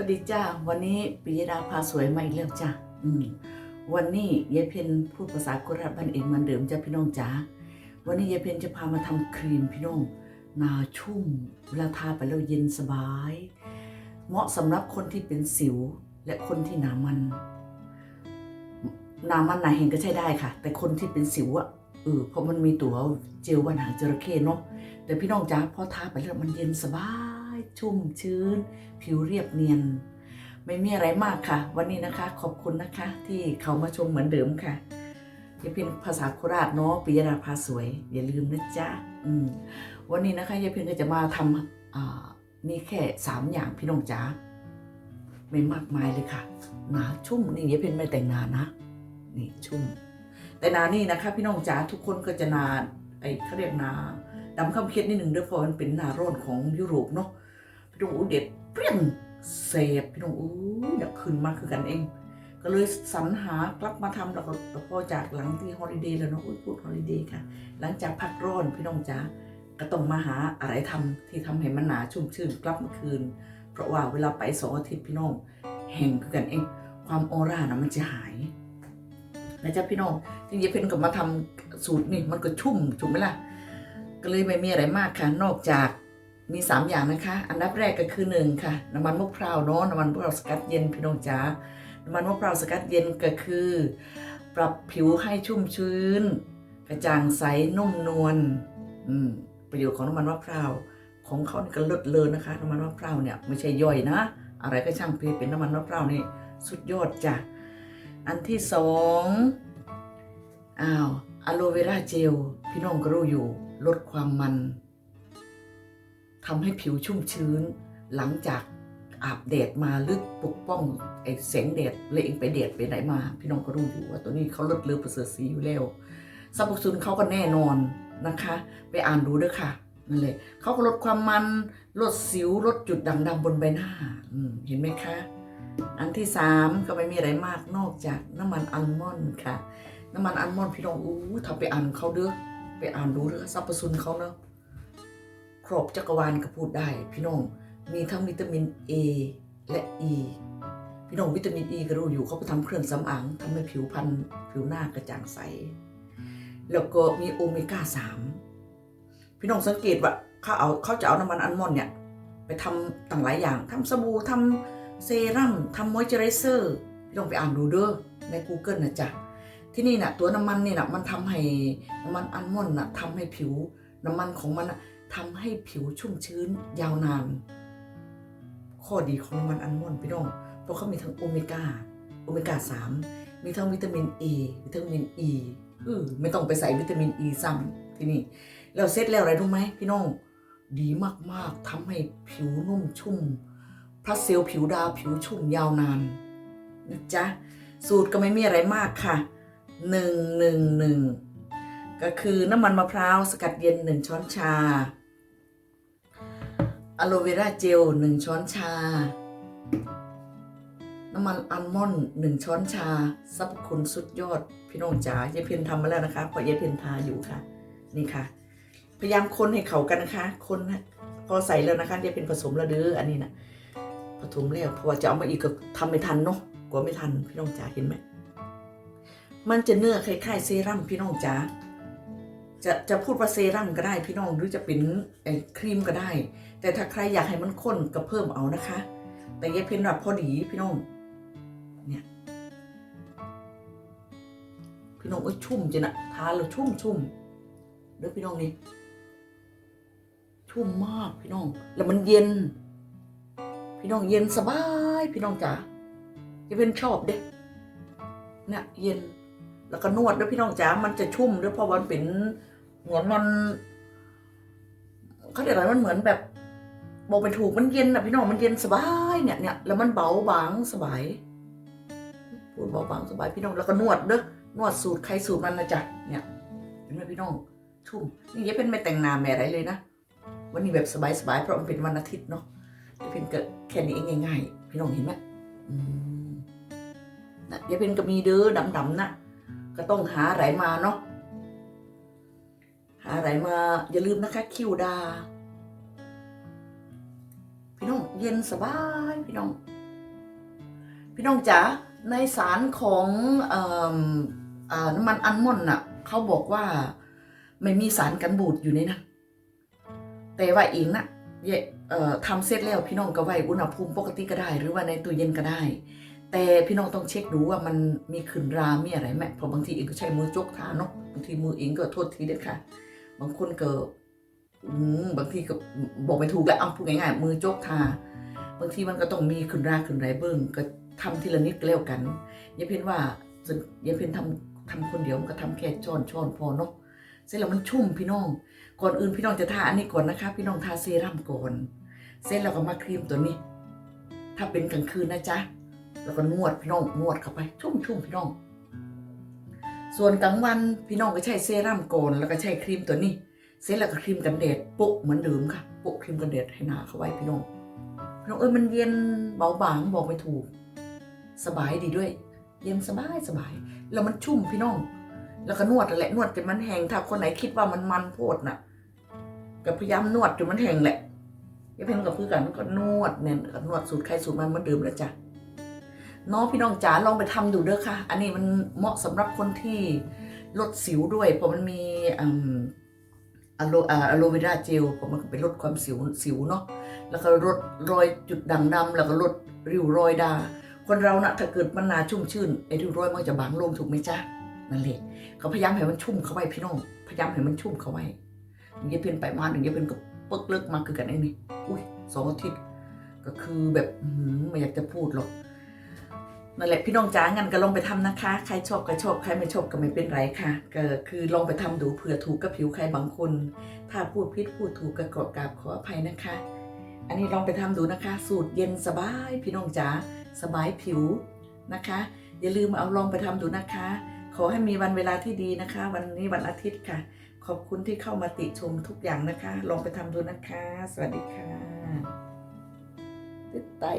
วัสดีจ้า วันนี้ปิยดาพาสวยมาอีกแล้วจ้าอืมวันนี้ยายเพนพูดภาษาโคราชบ้านเองมันเดิมจ้าพี่น้องจ๋าวันนี้ยายเพนจะพามาทำครีมพี่น้องหนาชุ่มเวลาทาไปแล้วเย็นสบาย เหมาะสำหรับคนที่เป็นสิวและคนที่หนามันหนามันหนาเห็นก็ใช้ได้ค่ะ แต่คนที่เป็นสิวอะเออเพราะมันมีตัวเจลวันหางจระเข้เนาะแต่พี่น้องจ๋าพอทาไปแล้วมันเย็นสบาย ชุ่มชื้น ผิวเรียบเนียน ไม่มีอะไรมากค่ะ วันนี้นะคะ ขอบคุณนะคะ ที่เขามาชมเหมือนเดิมค่ะยายเพียนภาษาโคราชเนาะปิยดาพาสวย อย่าลืมนะจ๊ะอืมวันนี้นะคะยายเพียนก็จะมาทำอ่ามีแค่สามอย่างพี่น้องจ๋าไม่มากมายเลยค่ะ หนาชุ่มนี่ยายเพียนไม่แต่งหนานะ นี่ชุ่ม แต่หนานี่นะคะ พี่น้องจ๋าทุกคนก็จะหนาไอ้เขาเรียกหนาดำข้ามเคล็ดนิดหนึ่งด้วยเพราะมันเป็นหนาร้อนของยุโรปเนาะ พี่น้องอู้เด็ดเปรี้ยงเสพพี่น้องอู้อยากขึ้นมาคือกันเอง ก็เลยสรรหากลับมาทำแล้วก็พอจากหลังที่ฮอลิเดย์แล้วเนาะอุ้ยพูดฮอลิเดย์ค่ะ หลังจากพักร้อนพี่น้องจ๋าก็ต้องมาหาอะไรทำที่ทำให้มันหนาชุ่มชื่นกลับมาคืน เพราะว่าเวลาไปสองอาทิตย์พี่น้องแห่งคือกันเอง ความออร่านะมันจะหายนะจ๊ะพี่น้องที่เยเพนก็มาทำสูตรนี่มันก็ชุ่มถูกไหมล่ะ ก็เลยไม่มีอะไรมากค่ะ นอกจาก มี 3 อย่างนะคะ อันดับแรกก็คือ 1 ค่ะ น้ำมันมะพร้าวเนาะน้ำมันมะพร้าวสกัดเย็นพี่น้องจ๋าน้ำมันมะพร้าวสกัดเย็นก็คือ ปรับผิวให้ชุ่มชื้น กระจ่างใสนุ่มนวลอืมประโยชน์ของน้ำมันมะพร้าวของเขานี่ก็เลิศเลยนะคะน้ำมันมะพร้าวเนี่ยไม่ใช่ย่อยนะ อะไรก็ช่างเพียเป็นน้ำมันมะพร้าวนี่สุดยอดจ้ะอันที่สองอ้าวอะโลเวราเจลพี่น้องก็รู้อยู่ลดความมัน ทำให้ผิวชุ่มชื้น หลังจากอาบแดดมาหรือปกป้องไอ้แสงแดดเลยเองไปแดดไปไหนมา พี่น้องก็รู้อยู่ว่าตัวนี้เขาลดเลือประเสริฐสีอยู่แล้วสรรพคุณเขาก็แน่นอนนะคะ ไปอ่านดูด้วยค่ะนั่นเลยเขาก็ลดความมันลดสิวลดจุดด่างดำบนใบหน้าเห็นไหมคะ อันที่สามก็ไม่มีอะไรมากนอกจากน้ำมันอัลมอนด์ค่ะ น้ำมันอัลมอนด์พี่น้องอู้ถ้าไปอ่านเขาเด้อไปอ่านดูเด้อสรรพคุณเขาเนาะ ครบจักรวาลก็พูดได้ พี่น้องมีทั้งวิตามิน A และ E พี่น้องวิตามิน E ก็รู้อยู่เขาไปทำเครื่องสำอางทำให้ผิวพรรณผิวหน้ากระจ่างใส แล้วก็มีโอเมก้า3พี่น้องสังเกตว่าเขาเอาเขาจะเอาน้ำมันอัลมอนด์เนี่ย ไปทำต่างหลายอย่างทำสบู่ทำเซรั่มทำมอยเจอไรเซอร์พี่น้องไปอ่านดูเด้อใน Google นะจ๊ะที่นี่น่ะตัวน้ำมันนี่น่ะมันทำให้น้ำมันอัลมอนด์น่ะทำให้ผิวน้ำมันของมันน่ะ ทำให้ผิวชุ่มชื้นยาวนาน ข้อดีของน้ำมันอัลมอนด์พี่น้อง เพราะเขามีทั้งโอเมก้า โอเมก้า3มีทั้งวิตามิน A วิตามิน E อือไม่ต้องไปใส่วิตามิน E ซ้ำที่นี่แล้วเสร็จแล้วอะไรรู้ไหมพี่น้อง ดีมากๆทำให้ผิวนุ่มชุ่มพลัสเซลล์ผิวดาวผิวชุ่มยาวนานนะจ๊ะ สูตรก็ไม่มีอะไรมากค่ะหนึ่งหนึ่งหนึ่งก็คือน้ำมันมะพร้าวสกัดเย็น1ช้อนชา อะโลเวราเจล1ช้อนชา น้ำมันอัลมอนด์1ช้อนชาสรรพคุณสุดยอด พี่น้องจ๋ายายเพนทำมาแล้วนะคะพราะยายเพนทาอยู่ค่ะ นี่ค่ะ พยายามคนให้เขากันนะคะ คนพอใส่แล้วนะคะยายเพนผสมแล้วเด้ออันนี้นะผสมแล้วเพราะว่าจะเอามาอีกก็ทำไม่ทันเนาะกลัวไม่ทันพี่น้องจ๋าเห็นไหมมันจะเนื้อคล้ายๆเซรั่มพี่น้องจ๋า จะจะพูดว่าเซรั่มก็ได้พี่น้องหรือจะเป็นครีมก็ได้ แต่ถ้าใครอยากให้มันข้นก็เพิ่มเอานะคะ แต่ยายเพ็ญแบบพอดีพี่น้องเนี่ยพี่น้องเอ้ชุ่มจริงนะทานแล้วชุ่มชุ่มเด้อพี่น้องนี่ชุ่มมากพี่น้อง แล้วมันเย็น พี่น้องเย็นสบาย พี่น้องจ๋ายายเพ็ญชอบเด้เนี่ยเย็นแล้วก็นวดด้วยพี่น้องจ๋า มันจะชุ่มด้วยเพราะมันเป็น เหมือนมันเขาเรียกอะไรมันเหมือนแบบบอกไปถูกมันเย็นอะพี่น้องมันเย็นสบายเนี่ยเนี่ยแล้วมันเบาบางสบายพูดเบาบางสบายพี่น้องแล้วก็นวดเด้อนวดสูตรใครสูตรมันนะจ๊ะเนี่ยเห็นไหมพี่น้องชุ่มนี่ยังเป็นไม่แต่งหนาแม่อะไรเลยนะวันนี้แบบสบายๆเพราะมันเป็นวันอาทิตย์เนาะจะเป็นเกิดแค่นี้เองง่ายๆพี่น้องเห็นไหมอืมนะยายเป็นก็มีเด้อดำๆนะก็ต้องหาอะไรมาเนาะ อะไรมาอย่าลืมนะคะ คิวดา พี่น้องเย็นสบายพี่น้อง พี่น้องจ๋าในสารของออน้ำมันอัลมอนด์น่ะเขาบอกว่าไม่มีสารกันบูดอยู่ในนั้นแต่ว่าเองน่ะเอ่อทำเสร็จแล้วพี่น้องก็ไว้อุณหภูมิปกติก็ได้ หรือว่าในตู้เย็นก็ได้ แต่พี่น้องต้องเช็คดูว่ามันมีขึ้นรามีอะไรไหมเพราะบางทีเองก็ใช้มือจกทาเนาะบางทีมือเองก็โทษทีเด็ดค่ะ บางคนก็บางทีก็บอกไม่ถูกแหละเอาพูดง่ายๆมือจกทาบางทีมันก็ต้องมีขึ้นราขึ้นไรเบิ้งก็ทำทีละนิดก็แล้วกันอย่าเพียนว่าอย่าเพียนทำทำคนเดียวมันก็ทำแค่ช้อนช้อนพอเนาะเสร็จแล้วมันชุ่มพี่น้อง ก่อนอื่นพี่น้องจะทาอันนี้ก่อนนะคะ พี่น้องทาเซรั่มก่อน เสร็จแล้วก็มาครีมตัวนี้ ถ้าเป็นกลางคืนนะจ๊ะแล้วก็นวดพี่น้องนวดเข้าไปชุ่มชุ่มพี่น้อง ส่วนกลางวันพี่น้องก็ใช้เซรั่มก่อนแล้วก็ใช้ครีมตัวนี้ เสร็จแล้วก็ครีมกันแดดโปะเหมือนเดิมค่ะโปะครีมกันแดดให้หนาเข้าไว้พี่น้องพี่น้องเออมันเย็นเบาบางบอกไม่ถูก สบายดีด้วย เย็นสบายสบายแล้วมันชุ่มพี่น้อง แล้วก็นวดแหละนวดจนมันแห้งถ้าคนไหนคิดว่ามันมันโพดน่ะก็พยายามนวดจนมันแห้งแหละย่าเพิ่งกับพือกันก็นวดเนี่ยก็นวดสูตรใครสูตรมันเหมันเดิมแล้วจ้ะ น้องพี่น้องจ๋าลองไปทำดูเด้อค่ะ อันนี้มันเหมาะสำหรับคนที่ลดสิวด้วยเพราะมันมีอะโลอะโลเวราเจลเพราะมันก็ไปลดความสิวสิวเนาะแล้วก็ลดรอยจุดด่างดำแล้วก็ลดริ้วรอยดา คนเรานะถ้าเกิดมันหนาชุ่มชื่นไอ้ริ้วรอยมันจะบางลงถูกไหมจ๊ะนั่นแหละเขาพยายามให้มันชุ่มเข้าไว้พี่น้องพยายามให้มันชุ่มเข้าไว้อย่าเพียนไปมาหนึ่งอย่าเพียนกับเปิกเลิกมาคือกันไอ้นี่อุ้ยสองอาทิตย์ก็คือแบบไม่อยากจะพูดหรอก นั่นแหละพี่น้องจ๋างั้นก็ลองไปทำนะคะ ใครชอบก็ชอบใครไม่ชอบก็ไม่เป็นไรค่ะก็คือลองไปทำดูเผื่อถูกกับผิวใครบางคน ถ้าพูดผิดพูดถูกก็ขอกราบขออภัยนะคะ อันนี้ลองไปทำดูนะคะ สูตรเย็นสบายพี่น้องจ๋าสบายผิวนะคะ อย่าลืมเอาลองไปทำดูนะคะ ขอให้มีวันเวลาที่ดีนะคะ วันนี้วันอาทิตย์ค่ะ ขอบคุณที่เข้ามาติชมทุกอย่างนะคะ ลองไปทำดูนะคะ สวัสดีค่ะติดตา